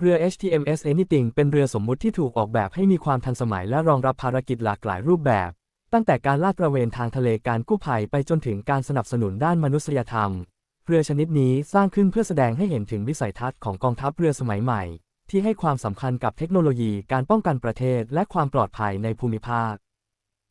เรือ HTMS Anything เป็นเรือสมมุติที่ถูกออกแบบให้มีความทันสมัยและรองรับภารกิจหลากหลายรูปแบบ ตั้งแต่การลาดตระเวนทางทะเลการกู้ภัยไปจนถึงการสนับสนุนด้านมนุษยธรรม เรือชนิดนี้สร้างขึ้นเพื่อแสดงให้เห็นถึงวิสัยทัศน์ของกองทัพเรือสมัยใหม่ ที่ให้ความสำคัญกับเทคโนโลยีการป้องกันประเทศและความปลอดภัยในภูมิภาค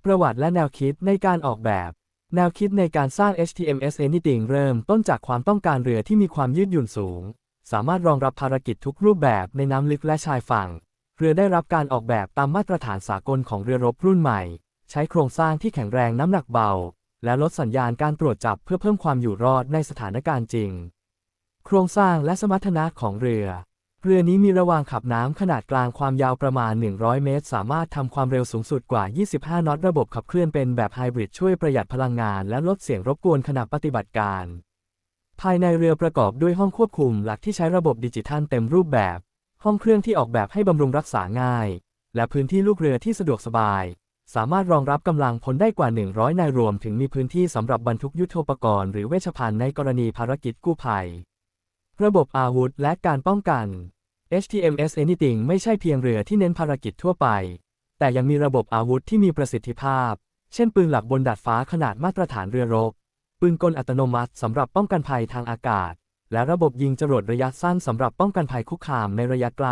ประวัติและแนวคิดในการออกแบบแนวคิดในการสร้าง HTMS Anything เริ่มต้นจากความต้องการเรือที่มีความยืดหยุ่นสูง สามารถรองรับภารกิจทุกรูปแบบในน้ำลึกและชายฝั่ง เรือได้รับการออกแบบตามมาตรฐานสากลของเรือรบรุ่นใหม่ ใช้โครงสร้างที่แข็งแรงน้ำหนักเบา และลดสัญญาณการตรวจจับเพื่อเพิ่มความอยู่รอดในสถานการณ์จริง โครงสร้างและสมรรถนะของเรือ เรือนี้มีระวางขับน้ำขนาดกลางความยาวประมาณ 100 เมตร สามารถทำความเร็วสูงสุดกว่า 25 นอตระบบขับเคลื่อนเป็นแบบไฮบริดช่วยประหยัดพลังงานและลดเสียงรบกวนขณะปฏิบัติการ ภายในเรือประกอบด้วยห้องควบคุมหลักที่ใช้ระบบดิจิทัลเต็มรูปแบบ ห้องเครื่องที่ออกแบบให้บำรุงรักษาง่าย และพื้นที่ลูกเรือที่สะดวกสบาย สามารถรองรับกำลังพลได้กว่า 100 นายรวมถึงมีพื้นที่สำหรับบรรทุกยุทโธปกรณ์หรือเวชภัณฑ์ในกรณีภารกิจกู้ภัย ระบบอาวุธและการป้องกัน HTMS Anything ไม่ใช่เพียงเรือที่เน้นภารกิจทั่วไป แต่ยังมีระบบอาวุธที่มีประสิทธิภาพ เช่นปืนหลักบนดาดฟ้าขนาดมาตรฐานเรือรบ ปืนกลอัตโนมัติสำหรับป้องกันภัยทางอากาศ และระบบยิงจรวดระยะสั้นสำหรับป้องกันภัยคุกคามในระยะไกล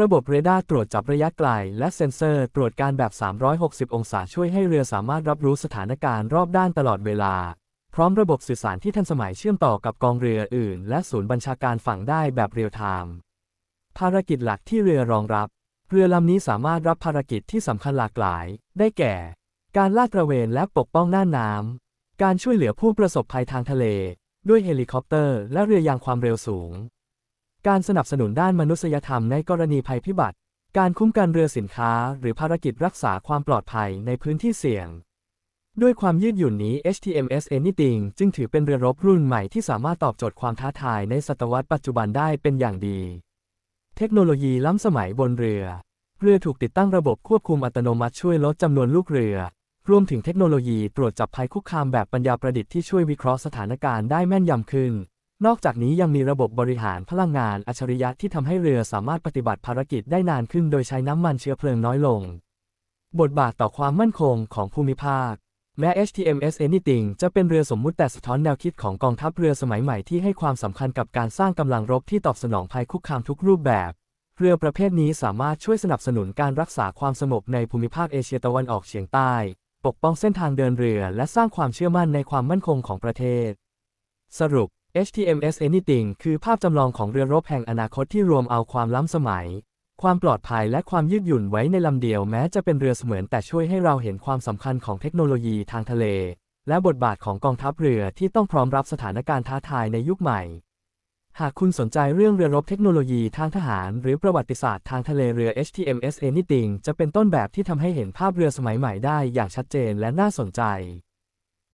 ระบบเรดาร์ตรวจจับระยะไกล และเซ็นเซอร์ตรวจการแบบ 360 องศาช่วยให้เรือสามารถรับรู้สถานการณ์รอบด้านตลอดเวลา พร้อมระบบสื่อสารที่ทันสมัยเชื่อมต่อกับกองเรืออื่น และศูนย์บัญชาการฝั่งได้แบบเรียลไทม์ภารกิจหลักที่เรือรองรับ เรือลำนี้สามารถรับภารกิจที่สำคัญหลากหลาย ได้แก่ การลาดตระเวนและปกป้องน่านน้ำ การช่วยเหลือผู้ประสบภัยทางทะเล ด้วยเฮลิคอปเตอร์ และเรือยางความเร็วสูง การสนับสนุนด้านมนุษยธรรมในกรณีภัยพิบัติ การคุ้มกันเรือสินค้า หรือภารกิจรักษาความปลอดภัยในพื้นที่เสี่ยง ด้วยความยืดหยุ่นนี้ HTMS Anything จึงถือเป็นเรือรบรุ่นใหม่ที่สามารถตอบโจทย์ความท้าทายในศตวรรษปัจจุบันได้เป็นอย่างดี เทคโนโลยีล้ำสมัยบนเรือ เรือถูกติดตั้งระบบควบคุมอัตโนมัติช่วยลดจำนวนลูกเรือ รวมถึงเทคโนโลยีตรวจจับภัยคุกคามแบบปัญญาประดิษฐ์ที่ช่วยวิเคราะห์สถานการณ์ได้แม่นยำขึ้น นอกจากนี้ยังมีระบบบริหารพลังงานอัจฉริยะที่ทำให้เรือสามารถปฏิบัติภารกิจได้นานขึ้น โดยใช้น้ำมันเชื้อเพลิงน้อยลง บทบาทต่อความมั่นคงของภูมิภาค แม้ HTMS Anything จะเป็นเรือสมมุติแต่สะท้อนแนวคิดของกองทัพเรือสมัยใหม่ที่ให้ความสำคัญกับการสร้างกำลังรบที่ตอบสนองภัยคุกคามทุกรูปแบบเรือประเภทนี้สามารถช่วยสนับสนุนการรักษาความสงบในภูมิภาคเอเชียตะวันออกเฉียงใต้ ปกป้องเส้นทางเดินเรือ และสร้างความเชื่อมั่นในความมั่นคงของประเทศ สรุป HTMS Anything คือภาพจำลองของเรือรบแห่งอนาคตที่รวมเอาความล้ำสมัย ความปลอดภัยและความยืดหยุ่นไว้ในลำเดียวแม้จะเป็นเรือเสมือนแต่ช่วยให้เราเห็นความสำคัญของเทคโนโลยีทางทะเล และบทบาทของกองทัพเรือที่ต้องพร้อมรับสถานการณ์ท้าทายในยุคใหม่ หากคุณสนใจเรื่องเรือรบเทคโนโลยีทางทหาร หรือประวัติศาสตร์ทางทะเลเรือ HTMS Anything จะเป็นต้นแบบที่ทำให้เห็นภาพเรือสมัยใหม่ได้อย่างชัดเจนและน่าสนใจ